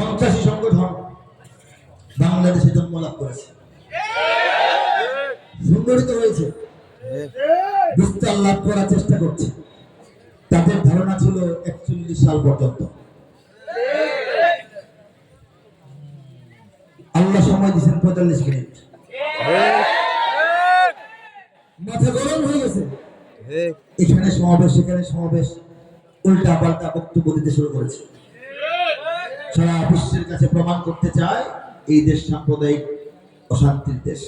সন্ত্রাসী সংগঠন বাংলাদেশে জন্ম লাভ করেছে। সুন্দরিত হয়েছে। বিস্তার লাভ করার চেষ্টা করছে। তাদের ধারণা ছিল একচল্লিশ সাল পর্যন্ত। আল্লাহ সময় দিয়েছেন পঁয়তাল্লিশ মিনিট। মাথা গরম হয়ে গেছে। এখানে সমাবেশ, সেখানে সমাবেশ উল্টা পাল্টা বক্তব্য দিতে শুরু করেছে। সারা বিশ্বের কাছে প্রমাণ করতে চায়, এই দেশ সাম্প্রদায়িক অশান্তির দেশ।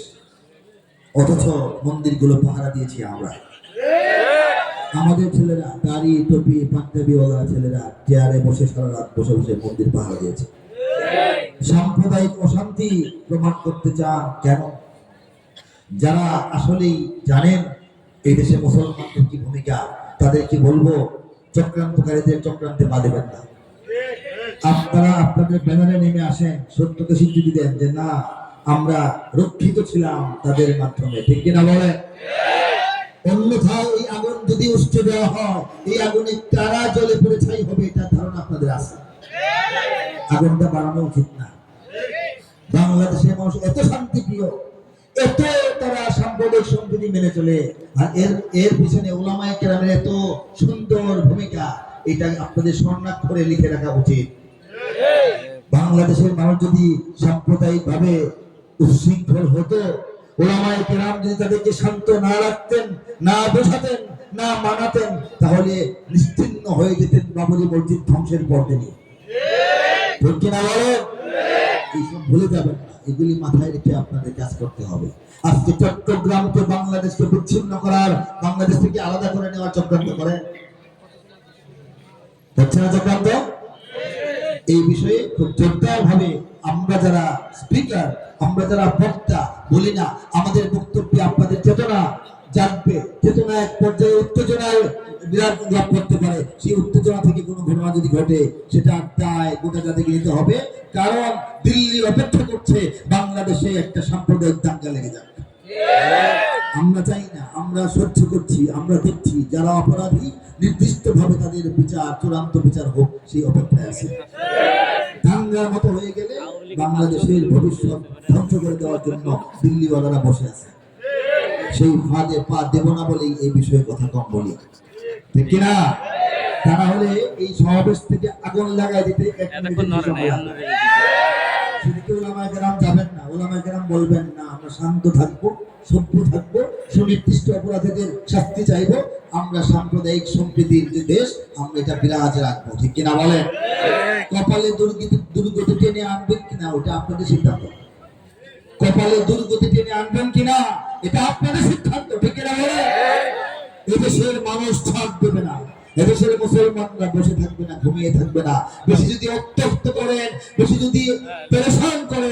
অথচ মন্দিরগুলো পাহারা দিয়েছি আমরা। আমাদের ছেলেরা, দাড়ি, টুপি পাঞ্জাবিওয়ালা ছেলেরা চেয়ারে বসে সারা রাত বসে বসে মন্দির পাহারা দিয়েছে। সাম্প্রদায়িক অশান্তি প্রমাণ করতে চান কেন? যারা আসলেই জানেন এই দেশে মুসলমানদের কি ভূমিকা তাদেরকে বলব? চক্রান্তকারীদের চক্রান্তে পা দেবেন না। আপনারা আপনাদের ব্যানারে নেমে আসেন, সত্যকে স্বীকৃতি দেন যে না, আমরা রক্ষিত ছিলাম তাদের মাধ্যমে। ঠিক কিনা বলেন? অন্যথায় এই আগুন যদি উষ্ঠ দেওয়া হয়, এই আগুনে কারা জলে পড়ে ছাই হবে এটা ধারণা আপনাদের আছে। আগুনটা বাড়ানো উচিত না। বাংলাদেশের মানুষ এত শান্তিপ্রিয়, এত তারা সাম্প্রদায়িক সম্প্রীতি মেনে চলে, আর এর এর পিছনে ওলামায় কেরামের এত সুন্দর ভূমিকা, এটা আপনাদের স্বর্ণাক্ষরে লিখে রাখা উচিত। বাংলাদেশের মানুষ যদি সাম্প্রদায়িক ভাবে উচ্ছৃঙ্খল হতো, ওলামায় কেরাম যদি তাদেরকে শান্ত না রাখতেন, না বোঝাতেন, না মানাতেন, তাহলে নিশ্চিন্ন হয়ে যেতেন বাবরি মসজিদ ধ্বংসের পর দিনই ঠিক কিনা বলেন? এইসব ভুলে যাবেন না, এগুলি মাথায় রেখে আপনাদের কাজ করতে হবে। আজকে চট্টগ্রামকে বাংলাদেশকে বিচ্ছিন্ন করার, বাংলাদেশ থেকে আলাদা করে নেওয়ার চক্রান্ত করেন। হচ্ছে না চক্রান্ত? এই বিষয়ে খুব জোরদার ভাবে আমরা যারা স্পিকার আমরা যারা বক্তা, বলি না, আমাদের বক্তব্যে আপনাদের চেতনা জানবে চেতনা এক পর্যায়ে উত্তেজনায় বিরাট লাভ করতে পারে। সেই উত্তেজনা থেকে কোনো ঘটনা যদি ঘটে, সেটা গোটা জাতিকে নিতে হবে। কারণ দিল্লি অপেক্ষা করছে বাংলাদেশে একটা সাম্প্রদায়িক দাঙ্গা লেগে যাবে আমরা চাই না, আমরা সহ্য করছি, আমরা দেখছি যারা অপরাধী নির্দিষ্ট ভাবে তাদের বিচার, চূড়ান্ত বিচার হোক, সেই অপেক্ষায় আছে। দাঙ্গার মতো হয়ে গেলে বাংলাদেশের ভবিষ্যৎ ধ্বংস করে দেওয়ার জন্য দিল্লিওয়ালারা বসে আছে। সেই ফাঁদে পা দেব না বলেই এই বিষয়ে কথা কম বলি। ঠিক কিনা? তা না হলে এই সমাবেশ থেকে আগুন লাগাই দিতে এক মিনিটের সময়। কেউ আমায় গ্রাম যাবেন বলবেন, না, আমরা শান্ত থাকব, সভ্য থাকব, সুনির্দিষ্ট অপরাধীদের শাস্তি চাইব। আমরা সাম্প্রদায়িক সম্প্রীতির যে দেশ, আমরা এটা বিরাজ রাখব। ঠিক কিনা কপালে দুর্গতি দুর্গতি টেনে আনবেন কিনা, ওটা আপনাদের সিদ্ধান্ত। কপালে দুর্গতি টেনে আনবেন কিনা, এটা আপনাদের সিদ্ধান্ত, ঠিক কিনা এদেশের মানুষ ছাড় দেবে না, এদেশের মুসলমানরা বসে থাকবে না, ঘুমিয়ে থাকবে না। বেশি যদি অত্যক্ত করেন, বেশি যদি পেরেশান করেন